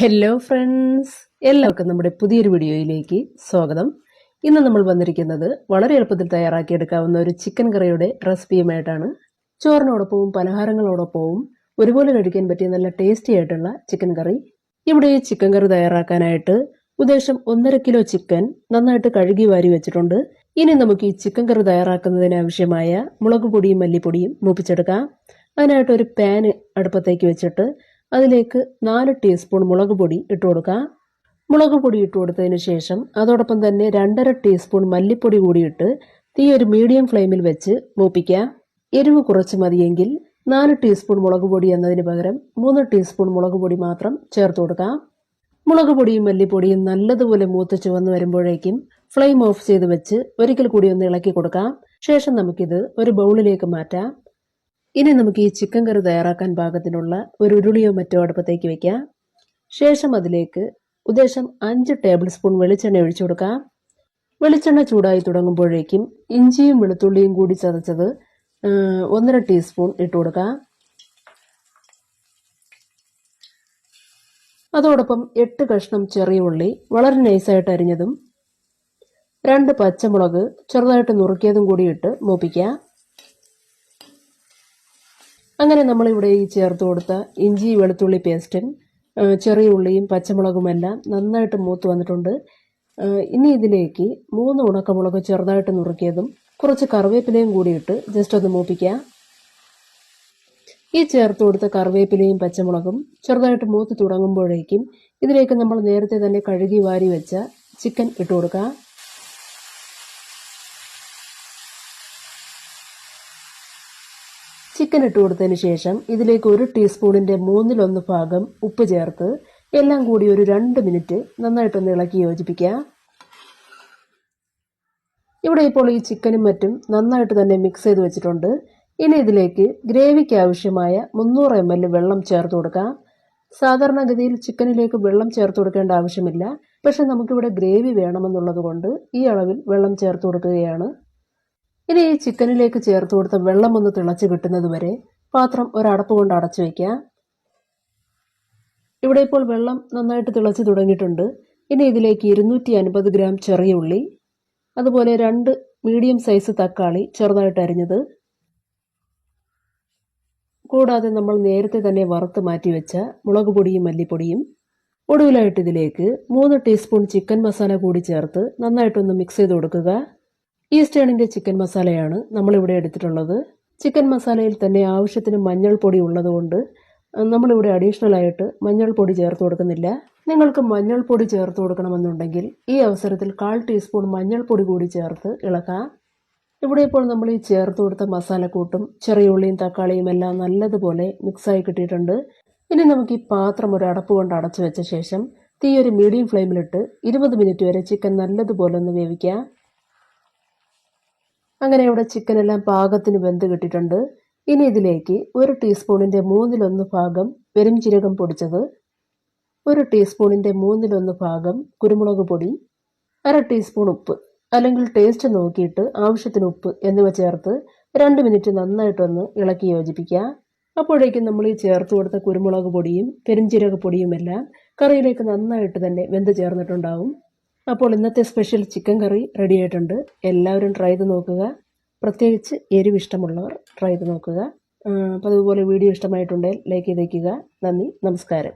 Hello friends എല്ലാവർക്കും നമ്മുടെ പുതിയൊരു വീഡിയോയിലേക്ക് സ്വാഗതം. ഇന്ന് നമ്മൾ വന്നിരിക്കുന്നത് വളരെ എളുപ്പത്തിൽ തയ്യാറാക്കിയെടുക്കാവുന്ന ഒരു ചിക്കൻ കറിയുടെ റെസിപ്പിയുമായിട്ടാണ്. ചോറിനോടൊപ്പവും പലഹാരങ്ങളോടൊപ്പവും ഒരുപോലെ കഴിക്കാൻ പറ്റിയ നല്ല ടേസ്റ്റി ആയിട്ടുള്ള ചിക്കൻ കറി. ഇവിടെ ഈ ചിക്കൻ കറി തയ്യാറാക്കാനായിട്ട് ഉദ്ദേശം ഒന്നര കിലോ ചിക്കൻ നന്നായിട്ട് കഴുകി വാരി വെച്ചിട്ടുണ്ട്. ഇനി നമുക്ക് ഈ ചിക്കൻ കറി തയ്യാറാക്കുന്നതിന് ആവശ്യമായ മുളക് പൊടിയും മല്ലിപ്പൊടിയും മൂപ്പിച്ചെടുക്കാം. അതിനായിട്ട് ഒരു പാന് അടുപ്പത്തേക്ക് വെച്ചിട്ട് അതിലേക്ക് നാല് ടീസ്പൂൺ മുളക് പൊടി ഇട്ട് കൊടുക്കുക മുളക് പൊടി ഇട്ട് കൊടുത്തതിന് ശേഷം അതോടൊപ്പം തന്നെ രണ്ടര ടീസ്പൂൺ മല്ലിപ്പൊടി കൂടി ഇട്ട് തീ ഒരു മീഡിയം ഫ്ലെയിമിൽ വെച്ച് മൂപ്പിക്കുക എരിവ് കുറച്ച് മതിയെങ്കിൽ നാല് ടീസ്പൂൺ മുളക് പൊടി എന്നതിന് പകരം മൂന്ന് ടീസ്പൂൺ മുളക് പൊടി മാത്രം ചേർത്ത് കൊടുക്കാം. മുളക് പൊടിയും മല്ലിപ്പൊടിയും നല്ലതുപോലെ മൂത്ത് ചുവന്ന് വരുമ്പോഴേക്കും ഫ്ലെയിം ഓഫ് ചെയ്ത് വെച്ച് ഒരിക്കൽ കൂടി ഒന്ന് ഇളക്കി കൊടുക്കാം. ശേഷം നമുക്കിത് ഒരു ബൗളിലേക്ക് മാറ്റാം. ഇനി നമുക്ക് ഈ ചിക്കൻ കറി തയ്യാറാക്കാൻ പാകത്തിനുള്ള ഒരു ഉരുളിയോ മറ്റോ അടുപ്പത്തേക്ക് വെക്കാം. ശേഷം അതിലേക്ക് ഉദ്ദേശം അഞ്ച് ടേബിൾ സ്പൂൺ വെളിച്ചെണ്ണ ഒഴിച്ചു കൊടുക്കാം. വെളിച്ചെണ്ണ ചൂടായി തുടങ്ങുമ്പോഴേക്കും ഇഞ്ചിയും വെളുത്തുള്ളിയും കൂടി ചതച്ചത് ഒന്നര ടീസ്പൂൺ ഇട്ട് കൊടുക്കാം. അതോടൊപ്പം എട്ട് കഷ്ണം ചെറിയ ഉള്ളി വളരെ നൈസായിട്ട് അരിഞ്ഞതും രണ്ട് പച്ചമുളക് ചെറുതായിട്ട് നുറുക്കിയതും കൂടി ഇട്ട് മൂപ്പിക്കാം. അങ്ങനെ നമ്മളിവിടെ ഈ ചേർത്ത് കൊടുത്ത ഇഞ്ചി വെളുത്തുള്ളി പേസ്റ്റും ചെറിയ ഉള്ളിയും പച്ചമുളകും എല്ലാം നന്നായിട്ട് മൂത്ത് വന്നിട്ടുണ്ട്. ഇനി ഇതിലേക്ക് മൂന്ന് ഉണക്കമുളക് ചെറുതായിട്ട് നുറുക്കിയതും കുറച്ച് കറിവേപ്പിലയും കൂടി ഇട്ട് ജസ്റ്റ് ഒന്ന് മൂപ്പിക്കുക ഈ ചേർത്ത് കൊടുത്ത കറിവേപ്പിലയും പച്ചമുളകും ചെറുതായിട്ട് മൂത്ത് തുടങ്ങുമ്പോഴേക്കും ഇതിലേക്ക് നമ്മൾ നേരത്തെ തന്നെ കഴുകി വാരി വെച്ച ചിക്കൻ ഇട്ട് കൊടുക്കാം. ചിക്കൻ ഇട്ട് കൊടുത്തതിന് ശേഷം ഇതിലേക്ക് ഒരു ടീസ്പൂണിന്റെ മൂന്നിലൊന്ന് ഭാഗം ഉപ്പ് ചേർത്ത് എല്ലാം കൂടി ഒരു രണ്ട് മിനിറ്റ് നന്നായിട്ടൊന്ന് ഇളക്കി യോജിപ്പിക്കുക. ഇവിടെ ഇപ്പോൾ ഈ ചിക്കനും മറ്റും നന്നായിട്ട് തന്നെ മിക്സ് ചെയ്ത് വെച്ചിട്ടുണ്ട്. ഇനി ഇതിലേക്ക് ഗ്രേവിക്ക് ആവശ്യമായ മുന്നൂറ് എം എൽ വെള്ളം ചേർത്ത് കൊടുക്കാം. സാധാരണഗതിയിൽ ചിക്കനിലേക്ക് വെള്ളം ചേർത്ത് കൊടുക്കേണ്ട ആവശ്യമില്ല. പക്ഷെ നമുക്കിവിടെ ഗ്രേവി വേണമെന്നുള്ളത് കൊണ്ട് ഈ അളവിൽ വെള്ളം ചേർത്ത് കൊടുക്കുകയാണ്. ഇനി ഈ ചിക്കനിലേക്ക് ചേർത്ത് കൊടുത്ത വെള്ളം ഒന്ന് തിളച്ച് കിട്ടുന്നത് വരെ പാത്രം ഒരടപ്പ് കൊണ്ട് അടച്ചു വയ്ക്കാം ഇവിടെ ഇപ്പോൾ വെള്ളം നന്നായിട്ട് തിളച്ച് തുടങ്ങിയിട്ടുണ്ട്. ഇനി ഇതിലേക്ക് ഇരുന്നൂറ്റി അൻപത് ഗ്രാം ചെറിയ ഉള്ളി അതുപോലെ രണ്ട് മീഡിയം സൈസ് തക്കാളി ചെറുതായിട്ട് അരിഞ്ഞത്. കൂടാതെ നമ്മൾ നേരത്തെ തന്നെ വറുത്ത് മാറ്റി വെച്ച മുളക് പൊടിയും മല്ലിപ്പൊടിയും. ഒടുവിലായിട്ട് ഇതിലേക്ക് മൂന്ന് ടീസ്പൂൺ ചിക്കൻ മസാല കൂടി ചേർത്ത് നന്നായിട്ടൊന്ന് മിക്സ് ചെയ്ത് കൊടുക്കുക. ഈസ്റ്റേണിന്റെ ചിക്കൻ മസാലയാണ് നമ്മളിവിടെ എടുത്തിട്ടുള്ളത്. ചിക്കൻ മസാലയിൽ തന്നെ ആവശ്യത്തിന് മഞ്ഞൾപ്പൊടി ഉള്ളതുകൊണ്ട് നമ്മളിവിടെ അഡീഷണലായിട്ട് മഞ്ഞൾപ്പൊടി ചേർത്ത് കൊടുക്കുന്നില്ല. നിങ്ങൾക്ക് മഞ്ഞൾപ്പൊടി ചേർത്ത് കൊടുക്കണമെന്നുണ്ടെങ്കിൽ ഈ അവസരത്തിൽ കാൽ ടീസ്പൂൺ മഞ്ഞൾപ്പൊടി കൂടി ചേർത്ത് ഇളക്കാം. ഇവിടെ ഇപ്പോൾ നമ്മൾ ഈ ചേർത്ത് കൊടുത്ത മസാലക്കൂട്ടും ചെറിയ ഉള്ളിയും തക്കാളിയും എല്ലാം നല്ലതുപോലെ മിക്സായി കിട്ടിയിട്ടുണ്ട്. ഇനി നമുക്ക് ഈ പാത്രം ഒരു അടപ്പ് കൊണ്ട് അടച്ചു വെച്ച ശേഷം തീ ഒരു മീഡിയം ഫ്ലെയിമിലിട്ട് ഇരുപത് മിനിറ്റ് വരെ ചിക്കൻ നല്ലതുപോലെ ഒന്ന് വേവിക്കാം. അങ്ങനെ ഇവിടെ ചിക്കൻ എല്ലാം പാകത്തിന് വെന്ത് കിട്ടിയിട്ടുണ്ട്. ഇനി ഇതിലേക്ക് ഒരു ടീസ്പൂണിന്റെ മൂന്നിലൊന്ന് ഭാഗം പെരുംജീരകം പൊടിച്ചത് ഒരു ടീസ്പൂണിന്റെ മൂന്നിലൊന്ന് ഭാഗം കുരുമുളക് പൊടി അര ടീസ്പൂൺ ഉപ്പ് അല്ലെങ്കിൽ ടേസ്റ്റ് നോക്കിയിട്ട് ആവശ്യത്തിന് ഉപ്പ് എന്നിവ ചേർത്ത് രണ്ട് മിനിറ്റ് നന്നായിട്ടൊന്ന് ഇളക്കി യോജിപ്പിക്കുക. അപ്പോഴേക്കും നമ്മൾ ഈ ചേർത്ത് കൊടുത്ത കുരുമുളക് പൊടിയും പെരുംജീരക പൊടിയുമെല്ലാം കറിയിലേക്ക് നന്നായിട്ട് തന്നെ വെന്ത് ചേർന്നിട്ടുണ്ടാവും. അപ്പോൾ ഇന്നത്തെ സ്പെഷ്യൽ ചിക്കൻ കറി റെഡി ആയിട്ടുണ്ട്. എല്ലാവരും ട്രൈ ചെയ്ത് നോക്കുക. പ്രത്യേകിച്ച് എരിവ് ഇഷ്ടമുള്ളവർ ട്രൈ ചെയ്ത് നോക്കുക. അപ്പോൾ അതുപോലെ വീഡിയോ ഇഷ്ടമായിട്ടുണ്ടെങ്കിൽ ലൈക്ക് ചെയ്തേക്കുക. നന്ദി നമസ്കാരം.